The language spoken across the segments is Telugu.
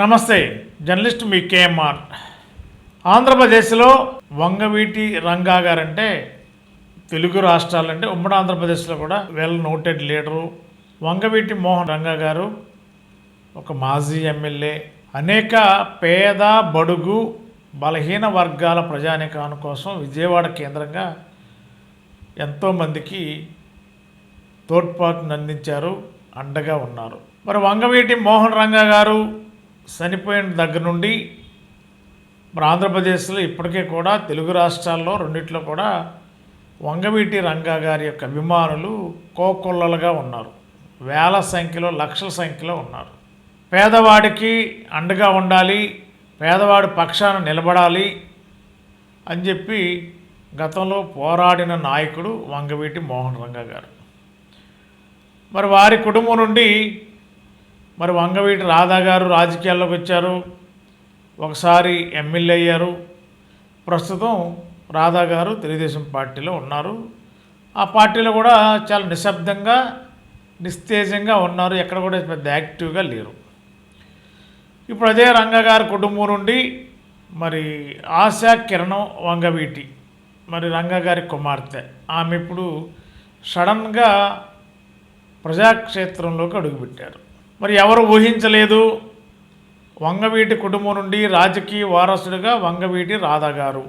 నమస్తే జర్నలిస్ట్ మీ కేఎంఆర్. ఆంధ్రప్రదేశ్లో వంగవీటి రంగా గారంటే తెలుగు రాష్ట్రాలంటే ఉమ్మడి ఆంధ్రప్రదేశ్లో కూడా well noted leader Vangaveeti Mohan Ranga గారు. ఒక మాజీ ఎమ్మెల్యే అనేక పేద బడుగు బలహీన వర్గాల ప్రజానికాను కోసం విజయవాడ కేంద్రంగా ఎంతోమందికి తోడ్పాటును అందించారు అండగా ఉన్నారు. మరి వంగవీటి మోహన్ రంగా గారు చనిపోయిన దగ్గర నుండి ఆంధ్రప్రదేశ్లో ఇప్పటికే కూడా తెలుగు రాష్ట్రాల్లో రెండిట్లో కూడా వంగవీటి రంగా గారి యొక్క అభిమానులు కోకొల్లలుగా ఉన్నారు. వేల సంఖ్యలో లక్షల సంఖ్యలో ఉన్నారు. పేదవాడికి అండగా ఉండాలి పేదవాడి పక్షాన నిలబడాలి అని చెప్పి గతంలో పోరాడిన నాయకుడు వంగవీటి మోహన్ రంగా గారు. మరి వారి కుటుంబం నుండి మరి వంగవీటి రాధా గారు రాజకీయాల్లోకి వచ్చారు. ఒకసారి ఎమ్మెల్యే అయ్యారు. ప్రస్తుతం రాధా గారు తెలుగుదేశం పార్టీలో ఉన్నారు. ఆ పార్టీలో కూడా చాలా నిశ్శబ్దంగా నిస్తేజంగా ఉన్నారు. ఎక్కడ కూడా పెద్ద యాక్టివ్గా లేరు. ఇప్పుడు అదే రంగగారి కుటుంబం నుండి మరి ఆశా కిరణం వంగవీటి మరి రంగగారి కుమార్తె. ఆమె ఇప్పుడు సడన్గా ప్రజాక్షేత్రంలోకి అడుగుపెట్టారు. మరి ఎవరు ఊహించలేదు? వంగవీటి కుటుంబం నుండి రాజకీయ వారసుడిగా వంగవీటి రాధా గారు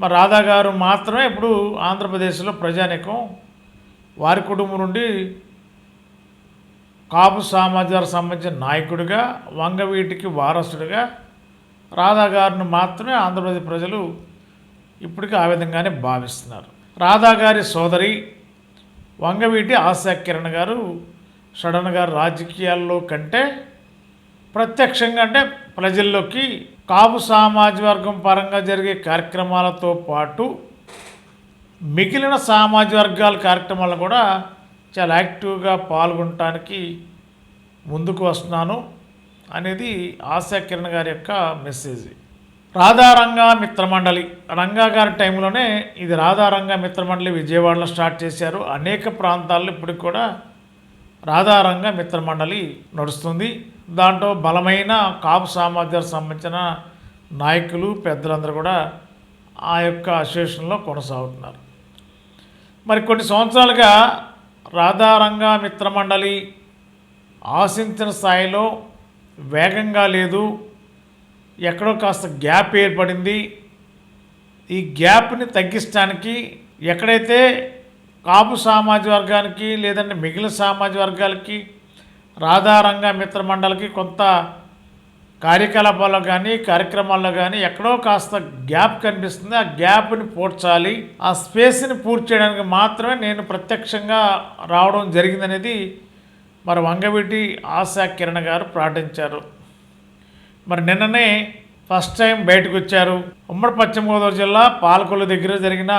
మరి రాధా గారు మాత్రమే ఇప్పుడు ఆంధ్రప్రదేశ్లో ప్రజానికం. వారి కుటుంబం నుండి కాపు సామాజిక సంబంధించిన నాయకుడిగా వంగవీటికి వారసుడిగా రాధా గారిని మాత్రమే ఆంధ్రప్రదేశ్ ప్రజలు ఇప్పటికీ ఆ విధంగానే భావిస్తున్నారు. రాధా గారి సోదరి వంగవీటి ఆశా కిరణ్ గారు సడన్గా రాజకీయాల్లో కంటే ప్రత్యక్షంగా అంటే ప్రజల్లోకి కాపు సామాజిక వర్గం పరంగా జరిగే కార్యక్రమాలతో పాటు మిగిలిన సామాజిక వర్గాల కార్యక్రమాలను కూడా చాలా యాక్టివ్గా పాల్గొనటానికి ముందుకు వస్తున్నాను అనేది ఆశా కిరణ్ గారి యొక్క మెసేజ్. రాధారంగా మిత్రమండలి రంగా గారి టైంలోనే ఇది రాధారంగా మిత్రమండలి విజయవాడలో స్టార్ట్ చేశారు. అనేక ప్రాంతాల్లో ఇప్పటికి కూడా రాధారంగా మిత్రమండలి నడుస్తుంది. దాంట్లో బలమైన కాపు సామర్థ్యాలకు సంబంధించిన నాయకులు పెద్దలందరూ కూడా ఆ యొక్క అసోసియేషన్లో కొనసాగుతున్నారు. మరి కొన్ని సంవత్సరాలుగా రాధారంగా మిత్రమండలి ఆశించిన స్థాయిలో వేగంగా లేదు. ఎక్కడో కాస్త గ్యాప్ ఏర్పడింది. ఈ గ్యాప్ని తగ్గించడానికి ఎక్కడైతే కాపు సామాజిక వర్గానికి లేదంటే మిగిలిన సామాజిక వర్గాలకి రాధారంగా మిత్ర మండలికి కొంత కార్యకలాపాల్లో కానీ కార్యక్రమాల్లో కానీ ఎక్కడో కాస్త గ్యాప్ కనిపిస్తుంది. ఆ గ్యాప్ని పూడ్చాలి. ఆ స్పేస్ని పూర్తి చేయడానికి మాత్రమే నేను ప్రత్యక్షంగా రావడం జరిగిందనేది మరి వంగవీటి ఆశా కిరణ్ గారు ప్రకటించారు మరి నిన్ననే ఫస్ట్ టైం బయటకు వచ్చారు. ఉమ్మడి పశ్చిమ గోదావరి జిల్లా పాలకొల్లు దగ్గర జరిగిన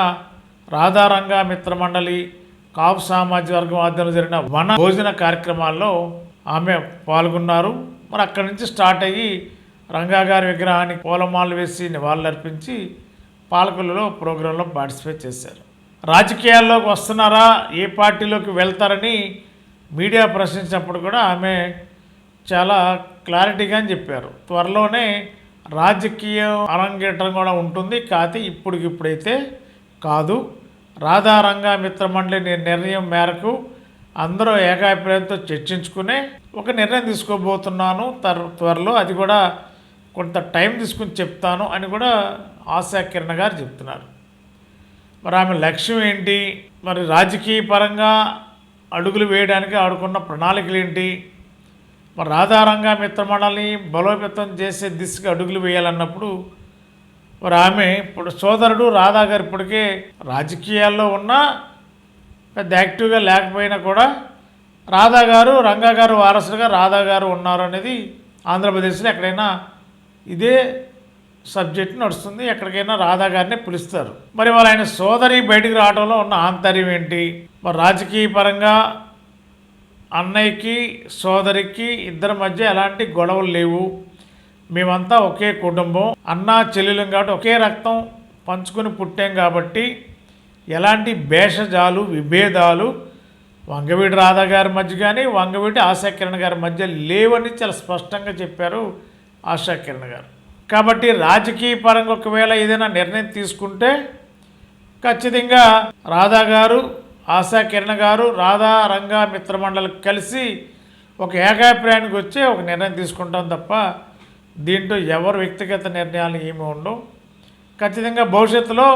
రాధారంగా మిత్ర మండలి కాపు సామాజిక వర్గం ఆధ్వర్యంలో జరిగిన వన భోజన కార్యక్రమాల్లో ఆమె పాల్గొన్నారు. మరి అక్కడి నుంచి స్టార్ట్ అయ్యి రంగా గారి విగ్రహానికి పూలమాలు వేసి నివాళులర్పించి పాలకులలో ప్రోగ్రాంలో పార్టిసిపేట్ చేశారు. రాజకీయాల్లోకి వస్తున్నారా? ఏ పార్టీలోకి వెళ్తారని మీడియా ప్రశ్నించినప్పుడు కూడా ఆమె చాలా క్లారిటీగా అని చెప్పారు. త్వరలోనే రాజకీయం అరంగేటం కూడా ఉంటుంది. కాకపోతే ఇప్పటికిప్పుడైతే కాదు. రాధారంగా మిత్రమండలి నిర్ణయం మేరకు అందరూ ఏకాభిప్రాయంతో చర్చించుకునే ఒక నిర్ణయం తీసుకోబోతున్నాను. తర్ త్వరలో అది కూడా కొంత టైం తీసుకుని చెప్తాను అని కూడా ఆశా కిరణ్ గారు చెప్తున్నారు. మరి ఆమె లక్ష్యం ఏంటి? మరి రాజకీయ పరంగా అడుగులు వేయడానికి ఆడుకున్న ప్రణాళికలు ఏంటి? మరి రాధారంగా మిత్రమండలిని బలోపేతం చేసే దిశగా అడుగులు వేయాలన్నప్పుడు మరి ఆమె ఇప్పుడు సోదరుడు రాధా గారు ఇప్పటికే రాజకీయాల్లో ఉన్నా పెద్ద యాక్టివ్గా లేకపోయినా కూడా రాధా గారు రంగా గారు వారసులుగా రాధా గారు ఉన్నారు అనేది ఆంధ్రప్రదేశ్లో ఎక్కడైనా ఇదే సబ్జెక్ట్ నడుస్తుంది. ఎక్కడికైనా రాధా గారిని పిలుస్తారు. మరి వాళ్ళ ఆయన సోదరి బయటికి రావడంలో ఉన్న ఆంతర్యం ఏంటి? మరి రాజకీయ పరంగా అన్నయ్యకి సోదరికి ఇద్దరి మధ్య ఎలాంటి గొడవలు లేవు? మేమంతా ఒకే కుటుంబం. అన్నా చెల్లెలం కాబట్టి ఒకే రక్తం పంచుకొని పుట్టాం కాబట్టి ఎలాంటి భేషజాలు విభేదాలు వంగవీటి రాధా గారి మధ్య కానీ వంగవీటి ఆశాకిరణ్ గారి మధ్య లేవని చాలా స్పష్టంగా చెప్పారు ఆశాకిరణ్ గారు. కాబట్టి రాజకీయ పరంగా ఒకవేళ ఏదైనా నిర్ణయం తీసుకుంటే ఖచ్చితంగా రాధా గారు ఆశా కిరణ్ గారు రాధా రంగా మిత్రమండలి కలిసి ఒక ఏకాభిప్రాయానికి వచ్చి ఒక నిర్ణయం తీసుకుంటాం తప్ప దీంట్లో ఎవరు వ్యక్తిగత నిర్ణయాలు ఏమి ఉండవు. ఖచ్చితంగా భవిష్యత్తులో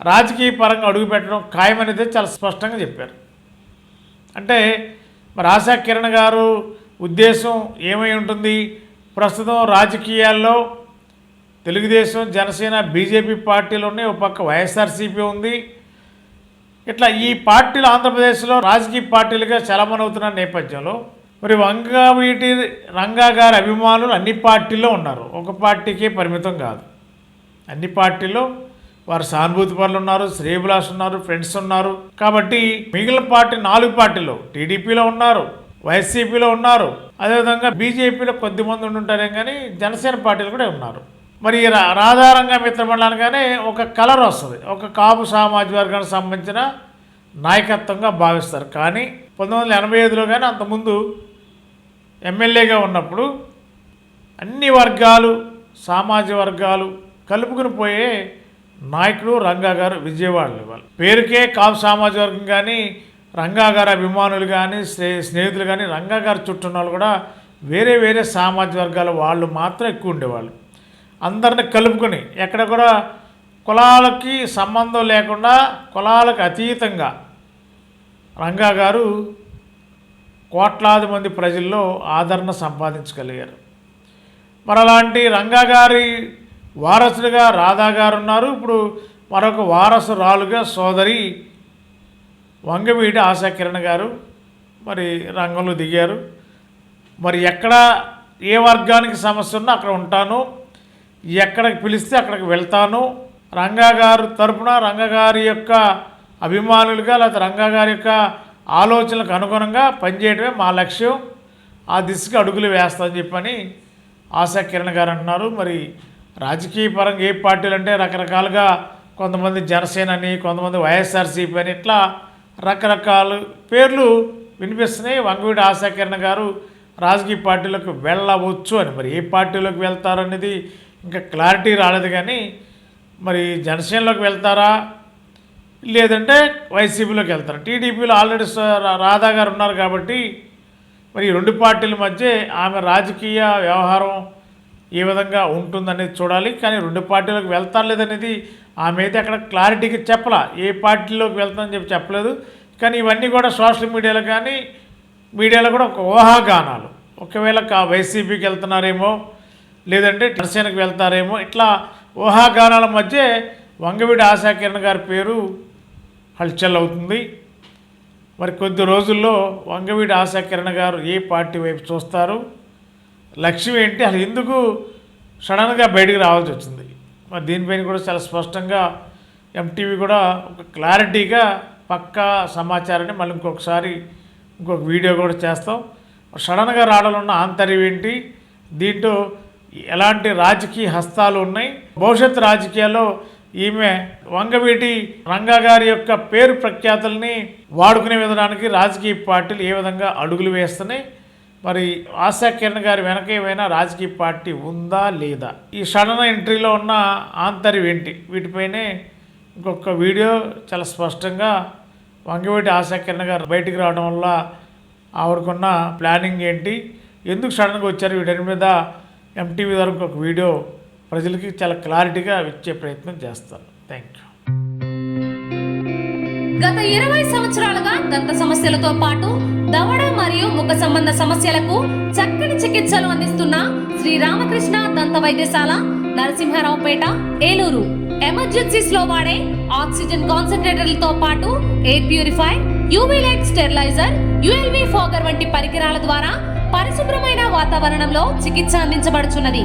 రాజకీయ పరంగా అడుగుపెట్టడం ఖాయమనేది చాలా స్పష్టంగా చెప్పారు. అంటే మరి ఆశా కిరణ్ గారు ఉద్దేశం ఏమై ఉంటుంది? ప్రస్తుతం రాజకీయాల్లో తెలుగుదేశం జనసేన బీజేపీ పార్టీలు ఉన్నాయి ఒక పక్క వైఎస్ఆర్సీపీ ఉంది. ఇట్లా ఈ పార్టీలు ఆంధ్రప్రదేశ్లో రాజకీయ పార్టీలుగా చలమనవుతున్న నేపథ్యంలో మరి వంగవీటి రంగా గారి అభిమానులు అన్ని పార్టీల్లో ఉన్నారు. ఒక పార్టీకే పరిమితం కాదు. అన్ని పార్టీల్లో వారు సానుభూతి పనులు ఉన్నారు శ్రేయభిలాష్ ఉన్నారు ఫ్రెండ్స్ ఉన్నారు. కాబట్టి మిగిలిన పార్టీ నాలుగు పార్టీలు టీడీపీలో ఉన్నారు వైసీపీలో ఉన్నారు. అదేవిధంగా బీజేపీలో కొద్దిమంది ఉండుంటారే కానీ జనసేన పార్టీలు కూడా ఉన్నారు. మరి ఈ రా- ఒక కలర్ వస్తుంది. ఒక కాపు సామాజిక వర్గానికి సంబంధించిన నాయకత్వంగా భావిస్తారు. కానీ పంతొమ్మిది వందల ఎనభై ఐదులో కానీ అంతకుముందు ఎమ్మెల్యేగా ఉన్నప్పుడు అన్ని వర్గాలు సామాజిక వర్గాలు కలుపుకుని పోయే నాయకుడు రంగా గారు విజయవాడలో ఇవ్వాలి. పేరుకే కాపు సామాజిక వర్గం కానీ రంగా గారి అభిమానులు కానీ స్నే స్నేహితులు కానీ రంగా గారు చుట్టూ ఉన్న వాళ్ళు కూడా వేరే వేరే సామాజిక వర్గాల వాళ్ళు మాత్రం ఎక్కువ ఉండేవాళ్ళు. అందరిని కలుపుకొని ఎక్కడ కూడా కులాలకి సంబంధం లేకుండా కులాలకు అతీతంగా రంగా గారు కోట్లాది మంది ప్రజల్లో ఆదరణ సంపాదించగలిగారు. మరి అలాంటి రంగా గారి వారసుడిగా రాధా గారు ఉన్నారు. ఇప్పుడు మరొక వారసురాలుగా సోదరి వంగవీటి ఆశా కిరణ్ గారు మరి రంగంలో దిగారు. మరి ఎక్కడ ఏ వర్గానికి సమస్య ఉన్నా అక్కడ ఉంటాను. ఎక్కడికి పిలిస్తే అక్కడికి వెళ్తాను. రంగా గారు తరపున రంగా గారి యొక్క అభిమానులుగా లేకపోతే రంగా గారి యొక్క ఆలోచనలకు అనుగుణంగా పనిచేయడమే మా లక్ష్యం. ఆ దిశగా అడుగులు వేస్తామని చెప్పని ఆశా కిరణ్ గారు అంటున్నారు. మరి రాజకీయ పరంగా ఏ పార్టీలు అంటే రకరకాలుగా కొంతమంది జనసేన అని కొంతమంది వైఎస్ఆర్సీపీ అని ఇట్లా రకరకాల పేర్లు వినిపిస్తున్నాయి. వంగవీడి ఆశా కిరణ్ గారు రాజకీయ పార్టీలకు వెళ్ళవచ్చు అని. మరి ఏ పార్టీలోకి వెళ్తారనేది ఇంకా క్లారిటీ రాలేదు కానీ మరి జనసేనలోకి వెళ్తారా? లేదంటే వైసీపీలోకి వెళ్తారు. టీడీపీలో ఆల్రెడీ రాధా గారు ఉన్నారు కాబట్టి మరి ఈ రెండు పార్టీల మధ్య ఆమె రాజకీయ వ్యవహారం ఏ విధంగా ఉంటుందనేది చూడాలి. కానీ రెండు పార్టీలకు వెళ్తారు లేదనేది ఆమె అయితే అక్కడ క్లారిటీకి చెప్పలా. ఏ పార్టీలోకి వెళ్తామని చెప్పి చెప్పలేదు. కానీ ఇవన్నీ కూడా సోషల్ మీడియాలో కానీ మీడియాలో కూడా ఒక ఊహాగానాలు. ఒకవేళ కా వైసీపీకి వెళ్తున్నారేమో లేదంటే జనసేనకు వెళ్తారేమో ఇట్లా ఊహాగానాల మధ్య వంగవీడి ఆశా కిరణ్ గారి పేరు హల్చల్ అవుతుంది. మరి కొద్ది రోజుల్లో వంగవీడి ఆశా కిరణ్ గారు ఏ పార్టీ వైపు చూస్తారు? లక్ష్యం ఏంటి? అసలు ఎందుకు సడన్గా బయటికి రావాల్సి వచ్చింది? మరి దీనిపైన కూడా చాలా స్పష్టంగా ఎంటీవీ కూడా ఒక క్లారిటీగా పక్కా సమాచారాన్ని మళ్ళీ ఇంకొకసారి ఇంకొక వీడియో కూడా చేస్తాం. సడన్గా రావడంలో ఉన్న ఆంతర్యం ఏంటి? దీంట్లో ఎలాంటి రాజకీయ హస్తాలు ఉన్నాయి? భవిష్యత్ రాజకీయాల్లో ఈమె వంగవీటి రంగా గారి యొక్క పేరు ప్రఖ్యాతుల్ని వాడుకునే విధానానికి రాజకీయ పార్టీలు ఏ విధంగా అడుగులు వేస్తున్నాయి? మరి ఆశా కిరణ్ గారి వెనక ఏమైనా రాజకీయ పార్టీ ఉందా లేదా? ఈ సడన్ ఎంట్రీలో ఉన్న ఆంతర్యం ఏంటి? వీటిపైనే ఇంకొక వీడియో చాలా స్పష్టంగా వంగవీటి ఆశా కిరణ్ గారు బయటికి రావడం వల్ల ఆవిడకున్న ప్లానింగ్ ఏంటి? ఎందుకు సడన్గా వచ్చారు? వీటి మీద ఎంటీవీ వరకు ఒక వీడియో ప్రజలకి చాలా క్లారిటీగా ఇచ్చే ప్రయత్నం చేస్తాను. థ్యాంక్ యూ గత ఇరవై సంవత్సరాలుగా దంత సమస్యలతో పాటు దవడ మరియు ముఖ సంబంధ సమస్యలకు చక్కని చికిత్సలు అందిస్తున్న శ్రీ రామకృష్ణ దంత వైద్యశాల నరసింహారావుపేట ఏలూరు. ఎమర్జెన్సీస్లో వాడే ఆక్సిజన్ కాన్సన్ట్రేటర్లతో పాటు air purify UV light steriliser ULV fogger వంటి పరికరాల ద్వారా పరిశుభ్రమైన వాతావరణంలో చికిత్స అందించబడుచున్నది.